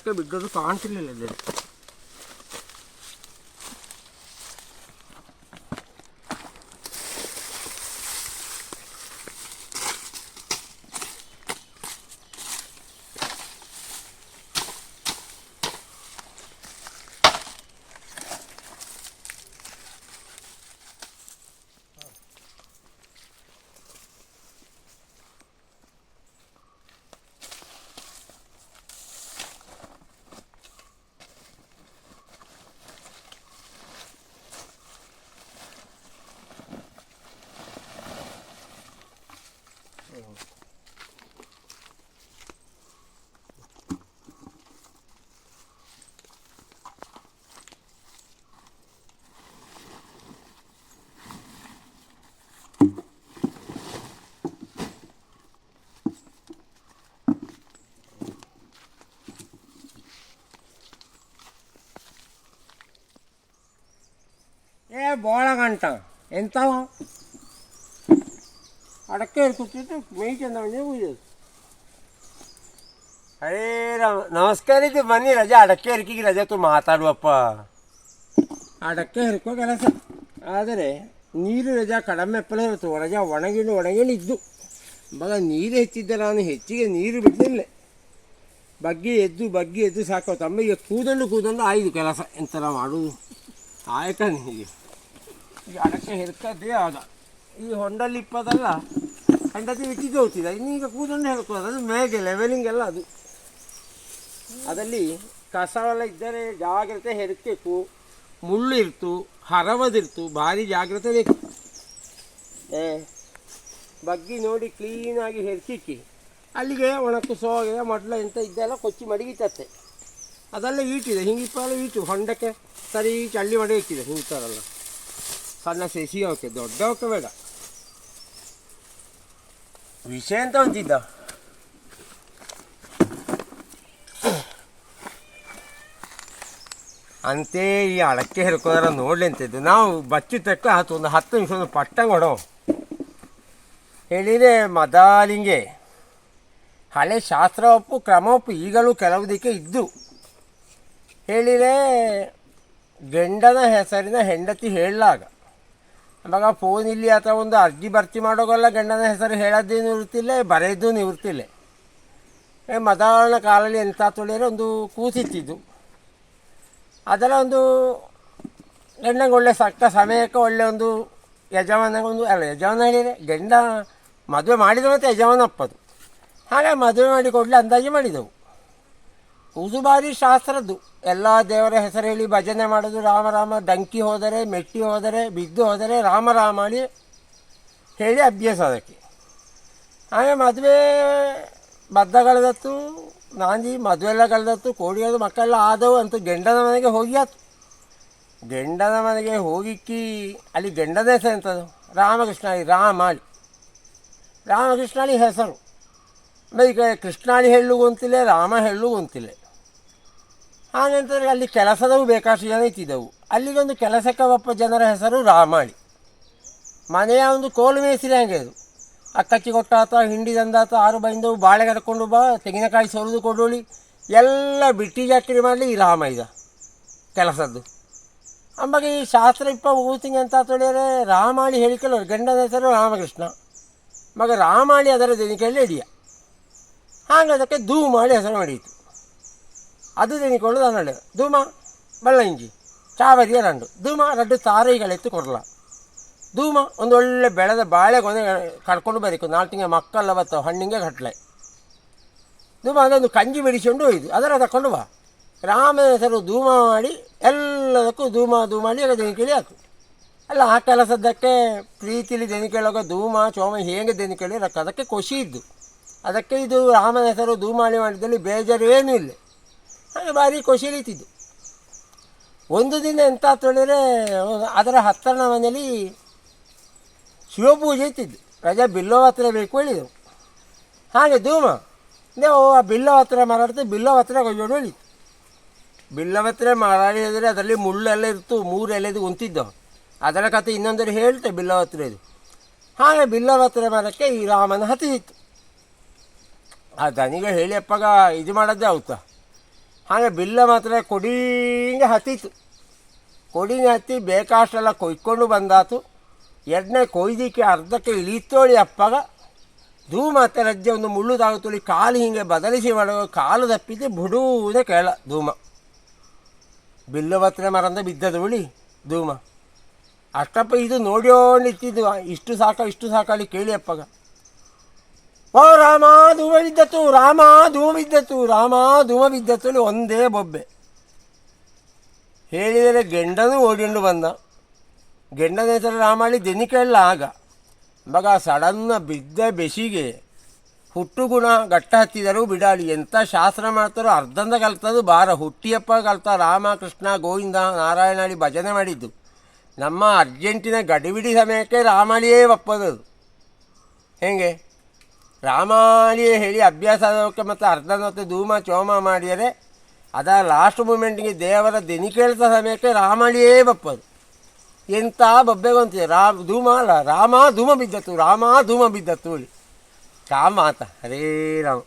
ಅಡಕ್ಕೆ ಬಿದ್ದದ್ದು ಕಾಣ್ತಿರ್ಲಿಲ್ಲ ಇಲ್ಲಿ ಏ ಬೋಳ ಗಂಟ ಕೂತಿದ್ದು ಮೈ ಚಂದ ಪೂಜೆ ಅರೇ ರಾಮ ನಮಸ್ಕಾರ ಇದು ಬನ್ನಿ ರಜೆ ಅಡಕ್ಕೆ ಹರಿಕೆಗೆ ರಜೆ ತು ಮಾತಾಡುವಪ್ಪ. ಅಡಕ್ಕೆ ಹರಿಕೋ ಕೆಲಸ ಆದರೆ ನೀರು ರಜೆ ಕಡಿಮೆ ಇರುತ್ತೆ ರಜಾ ಒಣಗಿಣು ಒಣಗಿಣು ಇದ್ದು. ಮಗ ನೀರು ಹೆಚ್ಚಿದ್ದ ನಾನು ಹೆಚ್ಚಿಗೆ ನೀರು ಬಿಟ್ಟಿಲ್ಲ ಬಗ್ಗಿ ಎದ್ದು ಬಗ್ಗಿ ಎದ್ದು ಸಾಕು ತಮ್ಮಿಗೆ ಕೂದಲು ಕೂದಲು ಆಯ್ದು ಕೆಲಸ ಎಂಥರ ಮಾಡುವುದು. ಆಯ್ಕ ನೀಗೆ ಅಡಕ್ಕೆ ಅಡಕೆ ಹೆರ್ಕದ್ದೇ ಆದ. ಈ ಹೊಂಡಲ್ಲಿ ಇಪ್ಪದಲ್ಲ ಹೆಂಡತಿ ಇಟ್ಟಿದ್ದು ಹೋಗ್ತಿದ್ದ ಇನ್ನೀಗ ಕೂದಲು ಹೇಳ್ಕೊಳ್ಳೋದು ಅದು ಮೇಗೆ ಲೆವೆಲಿಂಗ್ ಎಲ್ಲ ಅದು. ಅದಲ್ಲಿ ಕಸವೆಲ್ಲ ಇದ್ದರೆ ಜಾಗ್ರತೆ ಹೆರಕಬೇಕು ಮುಳ್ಳು ಇರ್ತು, ಹರವದಿರ್ತು, ಭಾರಿ ಜಾಗ್ರತೆ ಬೇಕು. ಏ, ಬಗ್ಗಿ ನೋಡಿ ಕ್ಲೀನಾಗಿ ಹೆರ್ಸಿಕ್ಕಿ ಅಲ್ಲಿಗೆ ಒಣಕು ಸೋಗೆ ಮೊಟ್ಲ ಎಂತ ಇದ್ದೆಲ್ಲ ಕೊಚ್ಚಿ ಮಡಗಿತತ್ತೆ ಅದೆಲ್ಲ ಈಟಿದೆ. ಹಿಂಗಿಪ್ಪಲ್ಲ ಈಟು. ಹೊಂಡಕ್ಕೆ ಸರಿ ಚಳ್ಳಿ ಮಾಡಿ ಇಟ್ಟಿದೆ. ಥರಲ್ಲ ಸಣ್ಣ ಸಸಿ ಅವಕ್ಕೆ ದೊಡ್ಡ ಓಕೆ ಬೇಡ. ವಿಷಯ ಅಂತ ಅಂತೆ ಈ ಅಳಕ್ಕೆ ಹೆರ್ಕೋದಾರ ನೋಡ್ಲಿ ಅಂತಿದ್ದು. ನಾವು ಬಚ್ಚಿ ತಕ್ಕ ಹತ್ತು, ಒಂದು ಹತ್ತು ನಿಮಿಷ ಒಂದು ಪಟ್ಟಂಗೆ ಹೊಡೋ. ಹೇಳಿದೆ, ಮದಾಲಿಂಗೆ. ಹಳೆ ಶಾಸ್ತ್ರ ಒಪ್ಪು, ಕ್ರಮ ಒಪ್ಪು ಈಗಲೂ ಕೆಲವುದಕ್ಕೆ ಇದ್ದು. ಹೇಳಿದೆ, ಗಂಡನ ಹೆಸರಿನ ಹೆಂಡತಿ ಹೇಳಲಾಗ. ಆವಾಗ ಫೋನ್ ಇಲ್ಲಿ ಅಥವಾ ಒಂದು ಅರ್ಜಿ ಭರ್ತಿ ಮಾಡೋಗಲ್ಲ ಗಂಡನ ಹೆಸರು ಹೇಳೋದೇನು ಇರ್ತಿಲ್ಲ ಬರೆಯೋದು ನಿವೃತ್ತಿಲ್ಲ. ಮದಾಳನ ಕಾಲಲ್ಲಿ ಎಂಥ ತೊಳೆಯೋ ಒಂದು ಕೂಸಿತ್ತಿದ್ದು ಅದೆಲ್ಲ ಒಂದು ಗಂಡಂಗೆ ಒಳ್ಳೆ ಸಕ್ತ ಸಮಯಕ್ಕೆ ಒಳ್ಳೆ ಒಂದು ಯಜಮಾನಗೊಂದು ಅಲ್ಲ, ಯಜಮಾನ ಹೇಳಿದರೆ ಗಂಡ ಮದುವೆ ಮಾಡಿದ ಮತ್ತು ಯಜಮಾನ ಅಪ್ಪದು ಹಾಗೆ ಮದುವೆ ಮಾಡಿ ಕೊಡಲಿ ಅಂದಾಜು ಮಾಡಿದೆವು. ಕೂಸು ಭಾರಿ ಶಾಸ್ತ್ರದ್ದು. ಎಲ್ಲ ದೇವರ ಹೆಸರು ಹೇಳಿ ಭಜನೆ ಮಾಡೋದು. ರಾಮ ರಾಮ, ಡಂಕಿ ಹೋದರೆ, ಮೆಟ್ಟಿ ಹೋದರೆ, ಬಿದ್ದು ಹೋದರೆ ರಾಮ ರಾಮ ಅಲ್ಲಿ ಹೇಳಿ ಅಭ್ಯಾಸ ಅದಕ್ಕೆ. ಹಾಗೆ ಮದುವೆ ಬದ್ದಗಳದತ್ತು ನಾಂದಿ ಮದುವೆ ಎಲ್ಲ ಕಳೆದತ್ತು ಕೋಡಿಯೋದು ಮಕ್ಕಳೆಲ್ಲ ಆದವು ಅಂತೂ ಗಂಡನ ಮನೆಗೆ ಹೋಗಿ ಆತು. ಗಂಡನ ಮನೆಗೆ ಹೋಗಿಕ್ಕಿ ಅಲ್ಲಿ ಗಂಡನ ಹೆಸರು ಎಂಥದ್ದು ರಾಮಕೃಷ್ಣಾಳಿ ರಾಮಕೃಷ್ಣ ರಾಮಕೃಷ್ಣಾಳಿ ಹೆಸರು. ಈಗ ಕೃಷ್ಣಾಳಿ ಹೇಳು ಗೊಂತಿಲ್ಲ ರಾಮ ಹೇಳು ಹಾಗಂತಂದ್ರೆ ಅಲ್ಲಿ ಕೆಲಸದವು ಬೇಕಾಷ್ಟು ಜನ ಇತ್ತಿದ್ದವು. ಅಲ್ಲಿಗೊಂದು ಕೆಲಸಕ್ಕೆ ಒಪ್ಪ ಜನರ ಹೆಸರು ರಾಮಾಳಿ. ಮನೆಯ ಒಂದು ಕೋಲು ಮೇಸಿರಿ ಹಂಗೆ ಅದು. ಅಕ್ಕಚ್ಚಿ ಕೊಟ್ಟಾತ ಹಿಂಡಿ ತಂದಾತ, ಆರು ಬೈಂದವು ಬಾಳೆ ಕರ್ಕೊಂಡು ಬಾ, ತೆಂಗಿನಕಾಯಿ ಸೋಲದು ಕೊಡೋಳಿ. ಎಲ್ಲ ಬಿಟ್ಟಿ ಜಾತ್ರೆ ಮಾಡಲಿ ಈ ರಾಮ ಇದ ಕೆಲಸದ್ದು. ಅಂಬಾಗ ಈ ಶಾಸ್ತ್ರ ಇಪ್ಪ ಊತಿಂಗ್ ಅಂತ ತೊಳೆಯರೆ ರಾಮಾಳಿ ಹೇಳಿಕೊಳ್ಳೋರು ಗಂಡನ ಹೆಸರು ರಾಮಕೃಷ್ಣ. ಮಗ ರಾಮಾಳಿ ಅದರ ದೇನಿಕೆಯಲ್ಲಿ ಹಿಡಿಯ ಹಾಗೆ ಅದಕ್ಕೆ ಧೂ ಮಾಡಿ ಹೆಸರು ಮಾಡಿತು ಅದು ತೆನಿಕೊಳ್ಳೋದು ಅನ್ನಡೆ ಧೂಮ വെള്ളയിഞ്ചി ಚಾವರಿಯ ರಂಡು. ಧೂಮ, ರಡ್ಡು ತಾರೈಗಳೆತ್ತು ಕೊಡಲ ಧೂಮ, ಒಂದು ಒಳ್ಳೆ ಬೆಳೆದ ಬಾಳೆ ಕೊನೆ ಕಡ್ಕೊಂಡು ಬರೀಕು ನಾಲ್ಕು ತಿಂಗಳ ಮಕ್ಕಳೆಲ್ಲ ಬರ್ತಾವೆ ಹಣ್ಣಿಗೆ ಕಟ್ಲೆ ಧೂಮ ಅದೊಂದು ಕಂಜಿ ಬಿಡಿಸಿಕೊಂಡು ಹೋಯ್ತು. ಅದರ ತಕೊಂಡು ಬಾ. ರಾಮನ ಹೆಸರು ಧೂಮ ಮಾಡಿ, ಎಲ್ಲದಕ್ಕೂ ಧೂಮ ಧೂಮ ಮಾಡಿ ಆಗ ದೆನಿಕೇಳಿ ಹಾಕು. ಅಲ್ಲ, ಆ ಕೆಲಸದಕ್ಕೆ ಪ್ರೀತಿಲಿ ದೆನಿಕೇಳುವಾಗ ಧೂಮ, ಚೋಮ ಹೇಗೆ ದೆನಿಕೇಳಿ ಅದಕ್ಕೆ ಖುಷಿ ಇದ್ದು. ಅದಕ್ಕೆ ಇದು ರಾಮನ ಹೆಸರು ಧೂಮಾಳಿ ಮಾಡಿದಲ್ಲಿ ಬೇಜಾರು ಏನೂ ಇಲ್ಲ. ಹಾಗೆ ಭಾರಿ ಖುಷಿಲಿತಿದ್ದು ಒಂದು ದಿನ ಎಂತ ತೊಳೆದ್ರೆ ಅದರ ಹತ್ತಿರನ ಮನೆಯಲ್ಲಿ ಶಿವಪೂಜೆ ಇತ್ತಿದ್ದು ರಜೆ ಬಿಲ್ಲೋ ಹತ್ರ ಬೇಕು ಹೇಳಿದೆವು. ಹಾಗೆ ಧೂಮ. ನೀವು ಆ ಬಿಲ್ಲೋ ಹತ್ರ ಮಾರಾಡ್ತೀವಿ ಬಿಲ್ಲೋ ಹತ್ರ ಕೊಯ್ಯೋಡು ಹೇಳಿತ್ತು ಬಿಲ್ಲೋ ಹತ್ರ ಮಾರಾಡಿ ಹೇಳಿದ್ರೆ ಅದರಲ್ಲಿ ಮುಳ್ಳೆಲ್ಲ ಇರ್ತು ಮೂರು ಇದು ಉಂತಿದ್ದವು. ಅದರ ಕತೆ ಇನ್ನೊಂದರೆ ಹೇಳ್ತೆ ಬಿಲ್ಲೋ ಹತ್ರ ಇದು. ಹಾಗೆ ಬಿಲ್ಲೋ ಹತ್ರ ಮರಕ್ಕೆ ಈ ರಾಮನ ಹತ್ತಿತ್ತು ಆ ದನಿಗೆ ಹೇಳಿ ಅಪ್ಪಗ ಇದು ಮಾಡೋದೇ ಆಗುತ್ತಾ ಹಾಗೆ ಬಿಲ್ಲ ಮಾತ್ರ ಕೊಡೀಂಗೆ ಹತ್ತಿತ್ತು ಕೊಡಿಂಗೆ ಹತ್ತಿ ಬೇಕಾಷ್ಟೆಲ್ಲ ಕೊಯ್ಕೊಂಡು ಬಂದಾತು. ಎರಡನೇ ಕೊಯ್ದಿಕ್ಕೆ ಅರ್ಧಕ್ಕೆ ಇಳಿತೋಳಿ ಅಪ್ಪಗ. ಮಾತ್ರ ರಜ್ಜೆ ಒಂದು ಮುಳ್ಳು ತಾಗುತ್ತೋಳಿ ಕಾಲು ಹಿಂಗೆ ಬದಲಿಸಿ ಮಾಡುವ ಕಾಲು ತಪ್ಪಿದ್ದು ಬುಡೂದೆ ಕೇಳ ಧೂಮ. ಬಿಲ್ಲು ಮಾತ್ರ ಮರಂದ ಬಿದ್ದದು ಉಳಿ ಧೂಮ. ಅಷ್ಟಪ್ಪ ಇದು ನೋಡ್ಯೋಣಿತ್ತಿದ್ದು ಇಷ್ಟು ಸಾಕ, ಇಷ್ಟು ಸಾಕಲ್ಲಿ ಕೇಳಿ ಅಪ್ಪಗ. ಓ ರಾಮ ಧೂಮ ಬಿದ್ದತ್ತು ರಾಮ ಧೂಮ ಬಿದ್ದತ್ತು ರಾಮ ಧೂಮ ಬಿದ್ದತ್ತು ಒಂದೇ ಬೊಬ್ಬೆ. ಹೇಳಿದರೆ ಗೆಂಡನು ಓಡಿಂಡು ಬಂದ. ಗೆಂಡನ ಹೆಸರು ರಾಮಾಳಿ ದೆನಿಕೆಲ್ಲ ಆಗ. ಮಗ ಸಡನ್ನ ಬಿದ್ದ ಬೆಸಿಗೆ ಹುಟ್ಟು ಗುಣ ಗಟ್ಟ ಹತ್ತಿದರು ಬಿಡಾಳಿ. ಎಂಥ ಶಾಸ್ತ್ರ ಮಾಡ್ತಾರೋ ಅರ್ಧಂದ ಕಲ್ತದ್ದು. ಬಾರ ಹುಟ್ಟಿಯಪ್ಪ ಕಲ್ತ ರಾಮ, ಕೃಷ್ಣ, ಗೋವಿಂದ ನಾರಾಯಣಾಳಿ ಭಜನೆ ಮಾಡಿದ್ದು. ನಮ್ಮ ಅರ್ಜೆಂಟಿನ ಗಡಿಬಿಡಿ ಸಮಯಕ್ಕೆ ರಾಮಾಳಿಯೇ ಒಪ್ಪದದು. ಹೇಗೆ? ರಾಮಾಳಿಯೇ ಹೇಳಿ ಅಭ್ಯಾಸ ಆದವಕ್ಕೆ ಮತ್ತು ಅರ್ಧ ಮತ್ತು ಧೂಮ ಚೋಮ ಮಾಡಿದರೆ ಅದ ಲಾಸ್ಟ್ ಮೂಮೆಂಟ್ಗೆ ದೇವರ ದಿನ ಕೇಳಿದ ಸಮಯಕ್ಕೆ ರಾಮಾಳಿಯೇ ಬಪ್ಪದು. ಎಂಥ ಬಬ್ಬೆಗೊಂತಿದೆ? ರಾ, ಧೂಮ ಅಲ್ಲ, ರಾಮ ಧೂಮ ಬಿದ್ದತ್ತು, ರಾಮ ಧೂಮ ಬಿದ್ದತ್ತು ಹೇಳಿ. ರಾಮ ಆತ ಹರೇ ರಾಮ.